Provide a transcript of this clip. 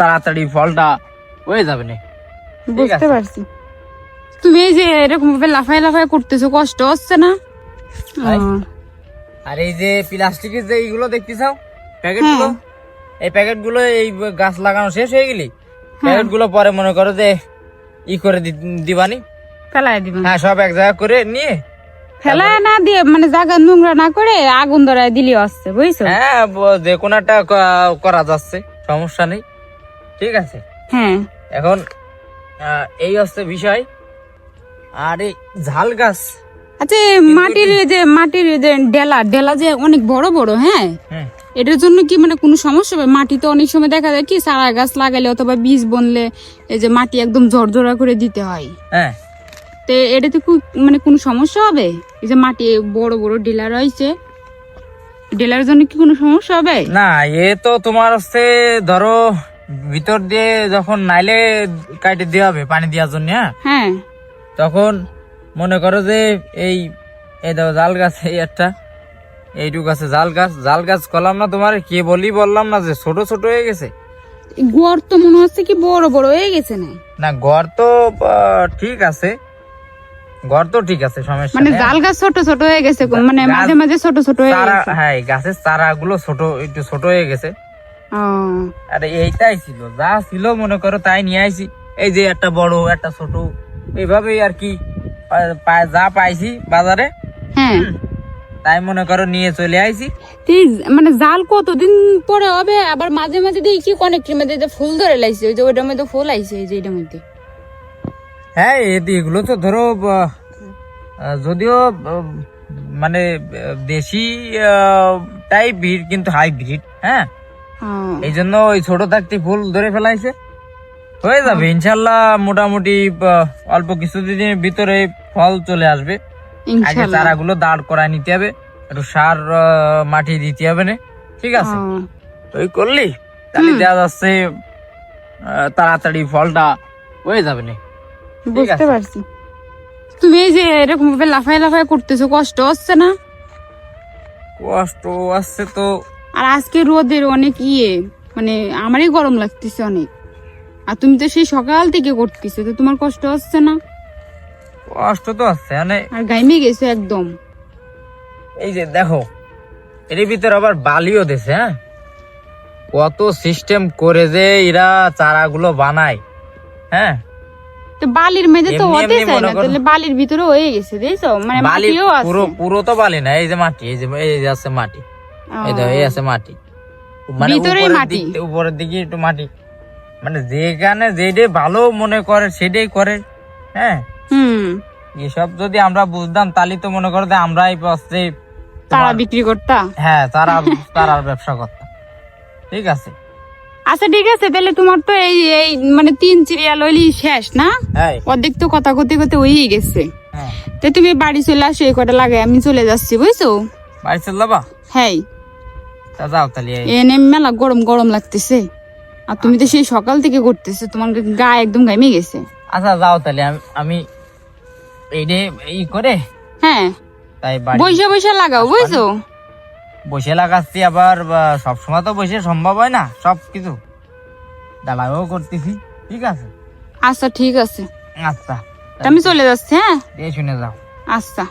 তাড়াতাড়ি ফলটা হয়ে যাবে না। বুঝতে পারছি। তুমি এই যে এরকম ভাবে লাফাই লাফাই করতেছো কষ্ট হচ্ছে না? আর এই যে প্লাস্টিকের যে এইগুলো দেখতেছাও গুলো এই এই গাছ লাগানো শেষ হয়ে গেলি? গুলো পরে মনে করো যে ই করে দিবানি। দিবেন হ্যাঁ সব এক জায়গা করে নিয়ে ফেলায় না দিয়ে মানে জায়গা নোংরা না করে আগুন ধরায় দিলি আসছে বুঝছ? হ্যাঁ যে কোনো একটা করা যাচ্ছে সমস্যা নেই। ঠিক আছে? হ্যাঁ। এখন এই হচ্ছে বিষয়। আর এই ঝাল গাছ। আচ্ছা মাটির যে মাটির যে ডেলা ডেলা যে অনেক বড় বড় হ্যাঁ? এটার জন্য কি মানে কোনো সমস্যা হবে? মাটিতে অনেক সময় দেখা যায় কি চারা গাছ লাগালে অথবা বীজ বনলে এই যে মাটি একদম ঝরঝরা করে দিতে হয়। হ্যাঁ। তো এটাতে মানে কোনো সমস্যা হবে? এই যে মাটি বড় বড় ডিলার রয়েছে ডিলার জন্য কি কোনো সমস্যা হবে? না এ তো তোমার হচ্ছে ধরো ভিতর দিয়ে যখন নাইলে কাটে দেওয়া হবে পানি দেওয়ার জন্য হ্যাঁ? হ্যাঁ। তখন মনে করো যে এই এই দেখো জাল গাছ এই একটা এইটুকু আছে জাল গাছ। জাল গাছ করলাম না তোমার কে বলি বললাম না যে ছোট ছোট হয়ে গেছে। গড় তো মনে হচ্ছে কি বড় বড় হয়ে গেছে না? না ঘর তো ঠিক আছে। ঘর তো ঠিক আছে সমস্যা মানে জাল গাছ ছোট ছোট হয়ে গেছে মানে মাঝে মাঝে ছোট ছোট হয়ে গেছে। হ্যাঁ গাছের চারা গুলো ছোট একটু ছোট হয়ে গেছে। আরে এইটাই ছিল যা ছিল মনে করো তাই নিয়ে আইছি। এই যে একটা বড় একটা ছোট এইভাবেই আর কি যা পাইছি বাজারে। হ্যাঁ। তাই মনে করো নিয়ে চলে আইছি। এই মানে জাল কতদিন পরে হবে? আবার মাঝে মাঝে দেখি কি অনেকটির মধ্যে ফুল ধরে লাইছে ওই যে ওইটার মধ্যে ফুল আইছে এই যে এটার মধ্যে। হ্যাঁ এগুলো তো ধরো যদিও মানে দেশি টাইপ ভিড় কিন্তু হাইব্রিড হ্যাঁ? এই জন্য ওই ছোট থাকতে ফুল ধরে ফেলাইছে। হয়ে যাবে ইনশাল্লাহ মোটামুটি অল্প কিছুদিনের ভিতরে ফল চলে আসবে। আগে চারাগুলো দাঁড় করায় নিতে হবে একটু সার মাটি দিতে হবে না। ঠিক আছে? ওই করলি তাহলে দেওয়া যাচ্ছে তাড়াতাড়ি ফলটা হয়ে যাবে না। বুঝতে। পারছি। তুমি এই যে এরকম ভাবে লাফাই লাফাই করতেছো কষ্ট হচ্ছে না? কষ্ট আসছে তো আর আজকে রোদের অনেক ইয়ে মানে আমারই গরম লাগতেছে অনেক। আর তুমি তো সেই সকাল থেকে করতেছো তো তোমার কষ্ট হচ্ছে না? কষ্ট তো আসছে মানে আর গাইমে গেছো একদম। এই যে দেখো এর ভিতরে আবার বালিও দিছে হ্যাঁ? কত সিস্টেম করে যে এরা চারাগুলো বানায় হ্যাঁ? তো বালির মধ্যে তো হতে চায় না তাহলে বালির ভিতরে হয়ে গেছে দেখছ? মানে মাটিও আছে। পুরো পুরো তো বালি না এই যে মাটি এই যে এই যে আছে মাটি। এই দেখো এই আছে মাটি। মানে ভিতরেই মাটি। উপরের দিকে একটু মাটি। মানে যেখানে ভালো মনে করে সেটাই করে হ্যাঁ? হুম। এসব যদি আমরা বুঝতাম তাহলে তো মনে করো যে আমরাই তারা বিক্রি করতা? হ্যাঁ তারা তারার ব্যবসা করতাম ঠিক আছে? আচ্ছা ঠিক আছে তাহলে তোমার তো এই এই মানে তিন সিরিয়াল হইলি শেষ না? হ্যাঁ। অর্ধেক তো কথা করতে করতে হয়েই গেছে। হ্যাঁ। তো তুমি বাড়ি চলে আসো এই কটা লাগে আমি চলে যাচ্ছি বুঝছ? বাড়ি চল যাবা? হ্যাঁ। তা যাও তাহলে এনে মেলা গরম গরম লাগতেছে। আর তুমি তো সেই সকাল থেকে করতেছো তোমার গা একদম ঘামে গেছে। আচ্ছা যাও তাহলে আমি ই করে হ্যাঁ। তাই বাড়ি বৈশা বৈশা লাগাও বুঝছ? বসে লাগাচ্ছি আবার সবসময় তো বসে সম্ভব হয় না সব কিছু দালাও করতেছি ঠিক আছে? আচ্ছা ঠিক আছে। আচ্ছা। আমি চলে যাচ্ছি হ্যাঁ? শুনে যাও। আচ্ছা।